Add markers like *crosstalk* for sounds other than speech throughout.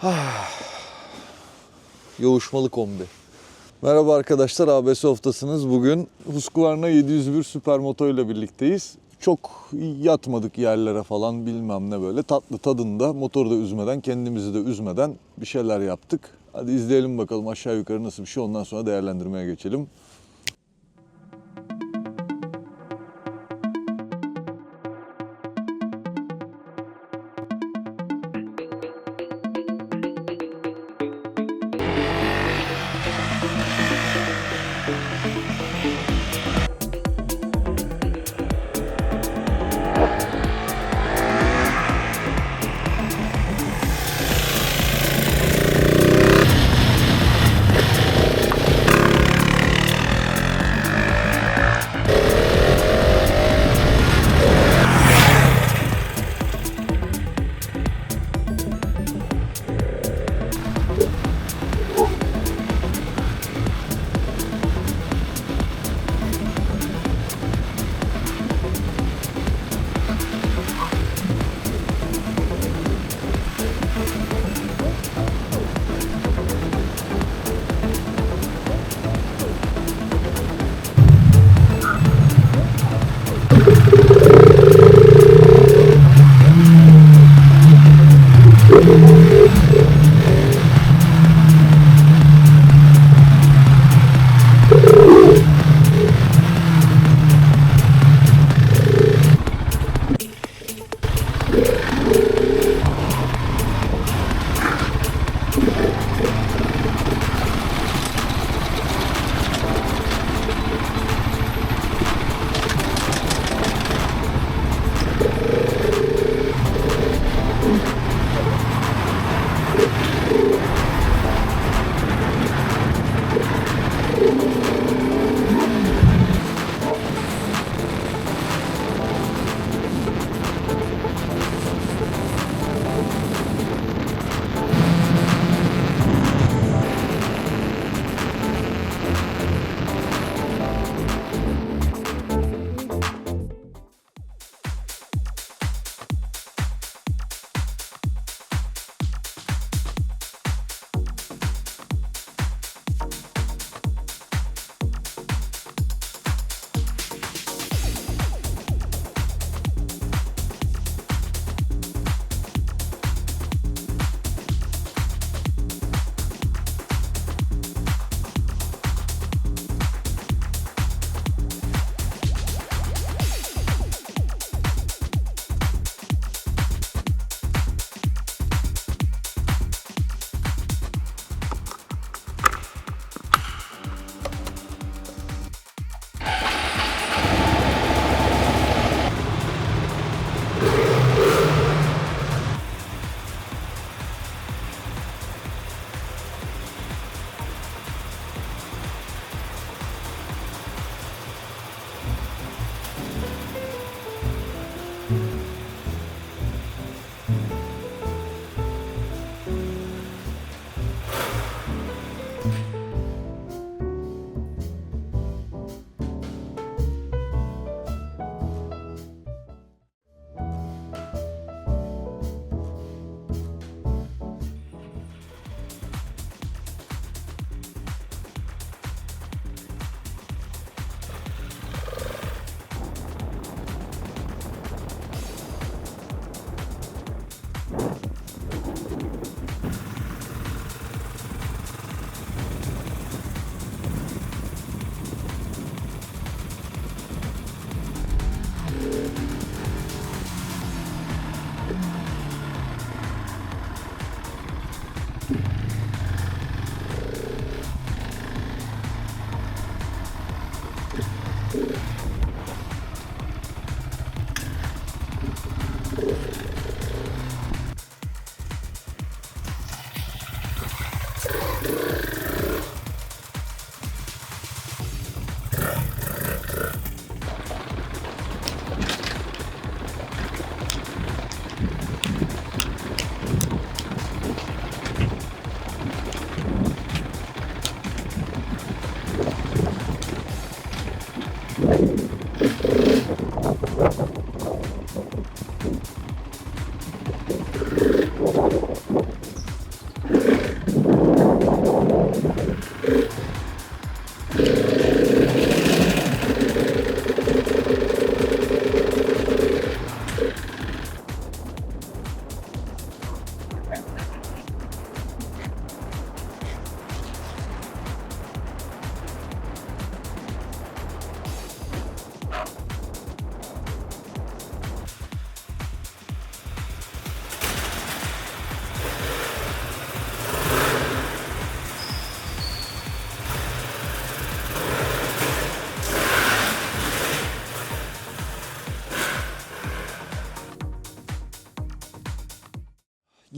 *sighs* Yoğuşmalı kombi. Merhaba arkadaşlar, ABS haftasınız. Bugün Husqvarna 701 Supermoto ile birlikteyiz. Çok yatmadık yerlere falan bilmem ne böyle. Tatlı tadında, motoru da üzmeden, kendimizi de üzmeden bir şeyler yaptık. Hadi izleyelim bakalım aşağı yukarı nasıl bir şey. Ondan sonra değerlendirmeye geçelim.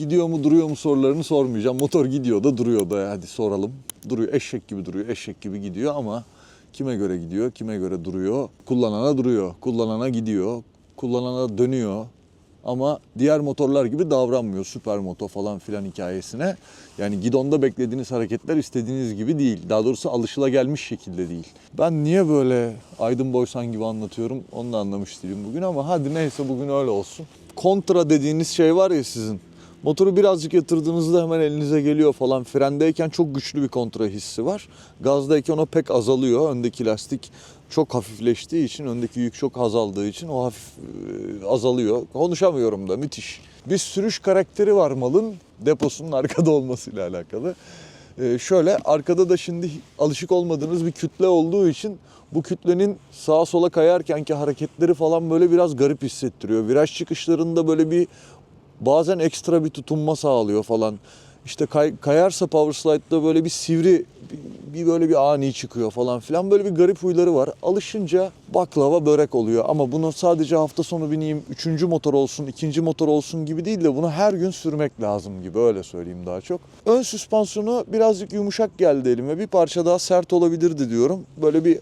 Gidiyor mu duruyor mu sorularını sormayacağım. Motor gidiyor da duruyor da hadi soralım. Duruyor eşek gibi duruyor eşek gibi gidiyor ama kime göre gidiyor kime göre duruyor. Kullanana duruyor kullanana gidiyor kullanana dönüyor. Ama diğer motorlar gibi davranmıyor süper moto falan filan hikayesine. Yani gidonda beklediğiniz hareketler istediğiniz gibi değil. Daha doğrusu alışılagelmiş şekilde değil. Ben niye böyle Aydın Boysan gibi anlatıyorum onu da anlamış değilim bugün ama hadi neyse bugün öyle olsun. Kontra dediğiniz şey var ya sizin. Motoru birazcık yatırdığınızda hemen elinize geliyor falan. Frendeyken çok güçlü bir kontra hissi var. Gazdayken o pek azalıyor. Öndeki lastik çok hafifleştiği için, öndeki yük çok azaldığı için o hafif e, azalıyor. Konuşamıyorum da müthiş. Bir sürüş karakteri var malın deposunun arkada olmasıyla alakalı. Ee, şöyle arkada da şimdi alışık olmadığınız bir kütle olduğu için bu kütlenin sağa sola kayarkenki hareketleri falan böyle biraz garip hissettiriyor. Viraj çıkışlarında böyle bir bazen ekstra bir tutunma sağlıyor falan. İşte kay- kayarsa power slide'da böyle bir sivri bir, böyle bir ani çıkıyor falan filan böyle bir garip huyları var. Alışınca baklava börek oluyor ama bunu sadece hafta sonu bineyim, üçüncü motor olsun, ikinci motor olsun gibi değil de bunu her gün sürmek lazım gibi öyle söyleyeyim daha çok. Ön süspansiyonu birazcık yumuşak geldi elime. Bir parça daha sert olabilirdi diyorum. Böyle bir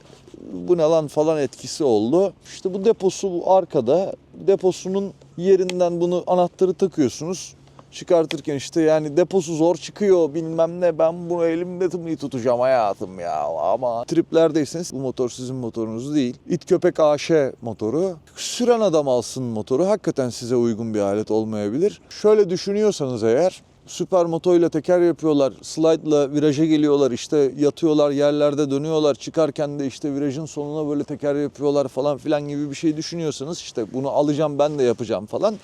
bu ne lan falan etkisi oldu. İşte bu deposu bu arkada. Deposunun yerinden bunu anahtarı takıyorsunuz. Çıkartırken işte yani deposu zor çıkıyor bilmem ne ben bunu elimde tutacağım hayatım ya ama triplerdeyseniz bu motor sizin motorunuz değil. İt köpek AŞ motoru. Süren adam alsın motoru hakikaten size uygun bir alet olmayabilir. Şöyle düşünüyorsanız eğer süper motoyla teker yapıyorlar. Slide'la viraja geliyorlar işte yatıyorlar yerlerde dönüyorlar. Çıkarken de işte virajın sonuna böyle teker yapıyorlar falan filan gibi bir şey düşünüyorsanız işte bunu alacağım ben de yapacağım falan.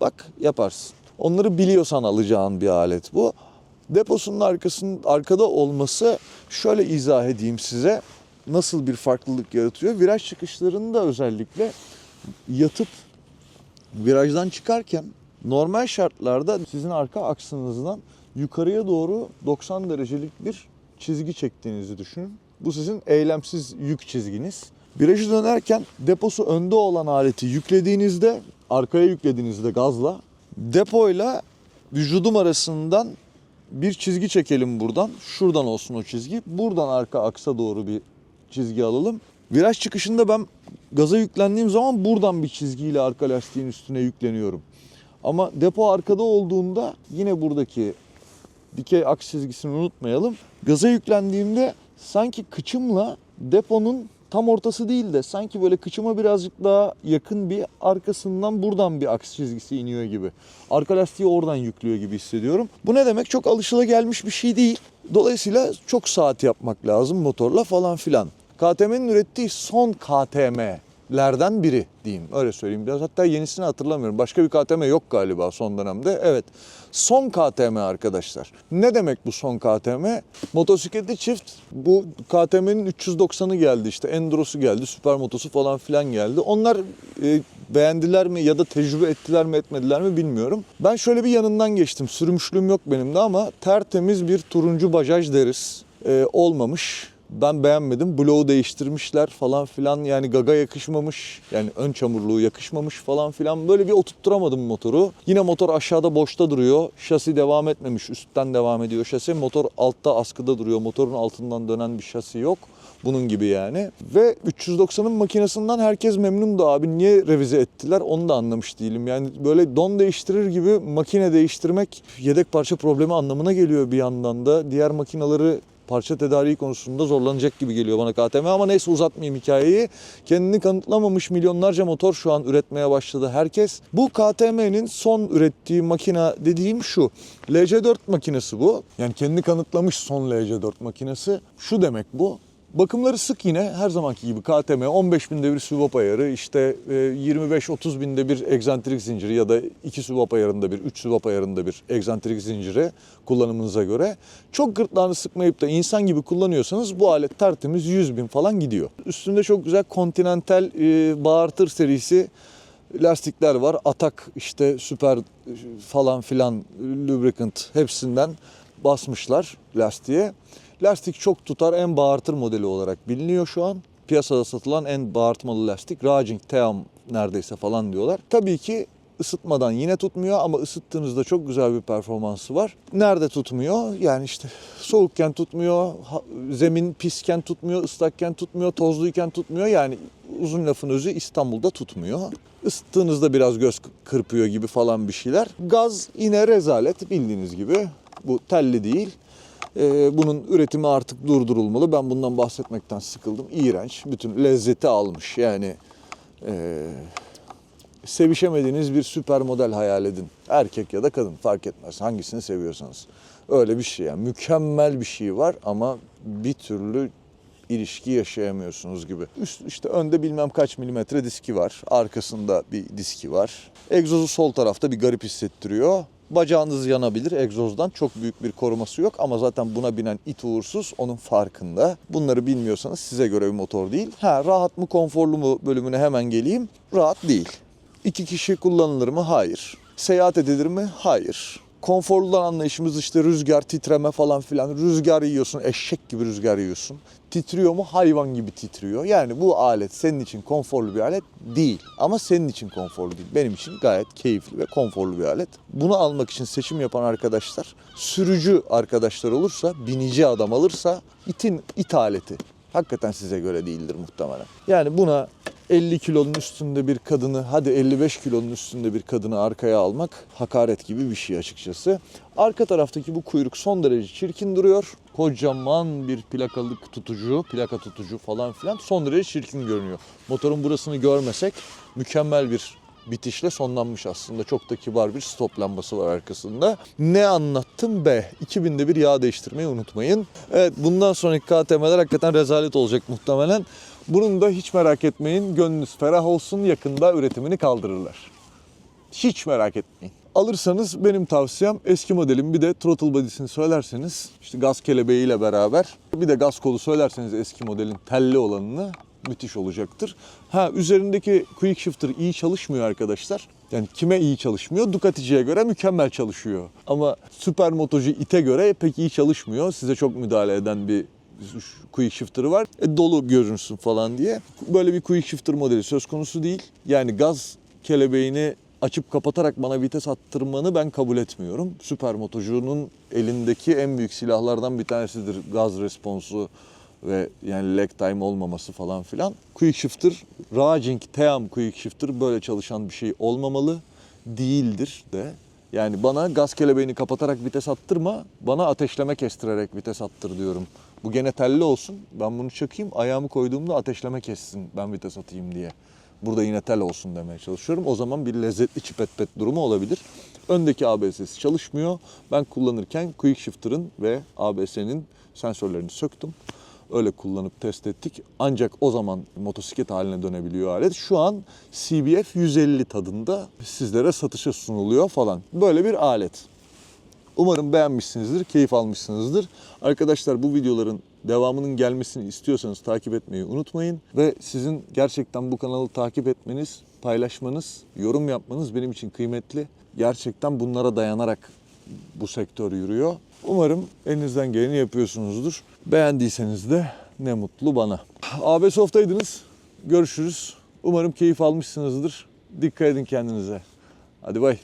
Bak yaparsın. Onları biliyorsan alacağın bir alet bu. Deposunun arkasının arkada olması şöyle izah edeyim size. Nasıl bir farklılık yaratıyor? Viraj çıkışlarında özellikle yatıp virajdan çıkarken normal şartlarda sizin arka aksınızdan yukarıya doğru 90 derecelik bir çizgi çektiğinizi düşünün. Bu sizin eylemsiz yük çizginiz. Virajı dönerken deposu önde olan aleti yüklediğinizde, arkaya yüklediğinizde gazla depoyla vücudum arasından bir çizgi çekelim buradan. Şuradan olsun o çizgi. Buradan arka aksa doğru bir çizgi alalım. Viraj çıkışında ben gaza yüklendiğim zaman buradan bir çizgiyle arka lastiğin üstüne yükleniyorum. Ama depo arkada olduğunda yine buradaki dikey aks çizgisini unutmayalım. Gaza yüklendiğimde sanki kıçımla deponun tam ortası değil de sanki böyle kıçıma birazcık daha yakın bir arkasından buradan bir aks çizgisi iniyor gibi. Arka lastiği oradan yüklüyor gibi hissediyorum. Bu ne demek? Çok alışılagelmiş bir şey değil. Dolayısıyla çok saat yapmak lazım motorla falan filan. KTM'nin ürettiği son KTM'lerden biri diyeyim. Öyle söyleyeyim biraz. Hatta yenisini hatırlamıyorum. Başka bir KTM yok galiba son dönemde. Evet. Son KTM arkadaşlar. Ne demek bu son KTM? Motosikletli çift bu KTM'nin 390'ı geldi işte. Enduro'su geldi, süper motosu falan filan geldi. Onlar e, beğendiler mi ya da tecrübe ettiler mi etmediler mi bilmiyorum. Ben şöyle bir yanından geçtim. Sürmüşlüğüm yok benim de ama tertemiz bir turuncu bajaj deriz. E, olmamış. Ben beğenmedim. Bloğu değiştirmişler falan filan. Yani gaga yakışmamış. Yani ön çamurluğu yakışmamış falan filan. Böyle bir oturtturamadım motoru. Yine motor aşağıda boşta duruyor. Şasi devam etmemiş. Üstten devam ediyor şasi. Motor altta askıda duruyor. Motorun altından dönen bir şasi yok. Bunun gibi yani. Ve 390'ın makinesinden herkes memnundu abi. Niye revize ettiler onu da anlamış değilim. Yani böyle don değiştirir gibi makine değiştirmek yedek parça problemi anlamına geliyor bir yandan da. Diğer makinaları parça tedariği konusunda zorlanacak gibi geliyor bana KTM ama neyse uzatmayayım hikayeyi. Kendini kanıtlamamış milyonlarca motor şu an üretmeye başladı herkes. Bu KTM'nin son ürettiği makine dediğim şu. LC4 makinesi bu. Yani kendini kanıtlamış son LC4 makinesi. Şu demek bu. Bakımları sık yine her zamanki gibi KTM 15 binde bir süvap ayarı işte e, 25-30 binde bir egzantrik zinciri ya da 2 süvap ayarında bir 3 süvap ayarında bir egzantrik zinciri kullanımınıza göre. Çok gırtlağını sıkmayıp da insan gibi kullanıyorsanız bu alet tertemiz 100 bin falan gidiyor. Üstünde çok güzel Continental e, bağırtır serisi lastikler var. Atak işte süper falan filan lubricant hepsinden basmışlar lastiğe. Lastik çok tutar en bağırtır modeli olarak biliniyor şu an. Piyasada satılan en bağırtmalı lastik. Raging Team neredeyse falan diyorlar. Tabii ki Isıtmadan yine tutmuyor ama ısıttığınızda çok güzel bir performansı var. Nerede tutmuyor? Yani işte soğukken tutmuyor, zemin pisken tutmuyor, ıslakken tutmuyor, tozluyken tutmuyor. Yani uzun lafın özü İstanbul'da tutmuyor. Isıttığınızda biraz göz kırpıyor gibi falan bir şeyler. Gaz yine rezalet bildiğiniz gibi. Bu telli değil. Ee, bunun üretimi artık durdurulmalı. Ben bundan bahsetmekten sıkıldım. İğrenç. Bütün lezzeti almış. Yani ee, sevişemediğiniz bir süper model hayal edin. Erkek ya da kadın fark etmez. Hangisini seviyorsanız. Öyle bir şey yani. Mükemmel bir şey var ama bir türlü ilişki yaşayamıyorsunuz gibi. Üst işte önde bilmem kaç milimetre diski var. Arkasında bir diski var. Egzozu sol tarafta bir garip hissettiriyor. Bacağınız yanabilir egzozdan. Çok büyük bir koruması yok ama zaten buna binen it uğursuz onun farkında. Bunları bilmiyorsanız size göre bir motor değil. Ha rahat mı konforlu mu bölümüne hemen geleyim. Rahat değil. İki kişi kullanılır mı? Hayır. Seyahat edilir mi? Hayır. Konforludan anlayışımız işte rüzgar, titreme falan filan. Rüzgar yiyorsun, eşek gibi rüzgar yiyorsun. Titriyor mu? Hayvan gibi titriyor. Yani bu alet senin için konforlu bir alet değil. Ama senin için konforlu değil. Benim için gayet keyifli ve konforlu bir alet. Bunu almak için seçim yapan arkadaşlar, sürücü arkadaşlar olursa, binici adam alırsa itin it aleti. Hakikaten size göre değildir muhtemelen. Yani buna 50 kilonun üstünde bir kadını, hadi 55 kilonun üstünde bir kadını arkaya almak hakaret gibi bir şey açıkçası. Arka taraftaki bu kuyruk son derece çirkin duruyor. Kocaman bir plakalık tutucu, plaka tutucu falan filan son derece çirkin görünüyor. Motorun burasını görmesek mükemmel bir bitişle sonlanmış aslında. Çok da kibar bir stop var arkasında. Ne anlattım be? 2000'de bir yağ değiştirmeyi unutmayın. Evet bundan sonraki KTM'ler hakikaten rezalet olacak muhtemelen. Bunun da hiç merak etmeyin. Gönlünüz ferah olsun. Yakında üretimini kaldırırlar. Hiç merak etmeyin. Alırsanız benim tavsiyem eski modelin bir de throttle body'sini söylerseniz işte gaz kelebeğiyle beraber bir de gaz kolu söylerseniz eski modelin telli olanını müthiş olacaktır. Ha üzerindeki quick shifter iyi çalışmıyor arkadaşlar. Yani kime iyi çalışmıyor? Ducati'ciye göre mükemmel çalışıyor. Ama süper motocu ite göre pek iyi çalışmıyor. Size çok müdahale eden bir quick shifter'ı var. E, dolu görünsün falan diye. Böyle bir quick shifter modeli söz konusu değil. Yani gaz kelebeğini açıp kapatarak bana vites attırmanı ben kabul etmiyorum. Süper motocunun elindeki en büyük silahlardan bir tanesidir gaz responsu ve yani lag time olmaması falan filan. Quick shifter, Raging Team quick shifter böyle çalışan bir şey olmamalı. Değildir de. Yani bana gaz kelebeğini kapatarak vites attırma, bana ateşleme kestirerek vites attır diyorum. Bu gene telli olsun. Ben bunu çakayım, ayağımı koyduğumda ateşleme kessin ben vites atayım diye. Burada yine tel olsun demeye çalışıyorum. O zaman bir lezzetli çipet pet durumu olabilir. Öndeki ABS'si çalışmıyor. Ben kullanırken Quick Shifter'ın ve ABS'nin sensörlerini söktüm. Öyle kullanıp test ettik. Ancak o zaman motosiklet haline dönebiliyor alet. Şu an CBF 150 tadında sizlere satışa sunuluyor falan. Böyle bir alet. Umarım beğenmişsinizdir, keyif almışsınızdır. Arkadaşlar bu videoların devamının gelmesini istiyorsanız takip etmeyi unutmayın. Ve sizin gerçekten bu kanalı takip etmeniz, paylaşmanız, yorum yapmanız benim için kıymetli. Gerçekten bunlara dayanarak bu sektör yürüyor. Umarım elinizden geleni yapıyorsunuzdur. Beğendiyseniz de ne mutlu bana. AB Soft'taydınız. Görüşürüz. Umarım keyif almışsınızdır. Dikkat edin kendinize. Hadi bay.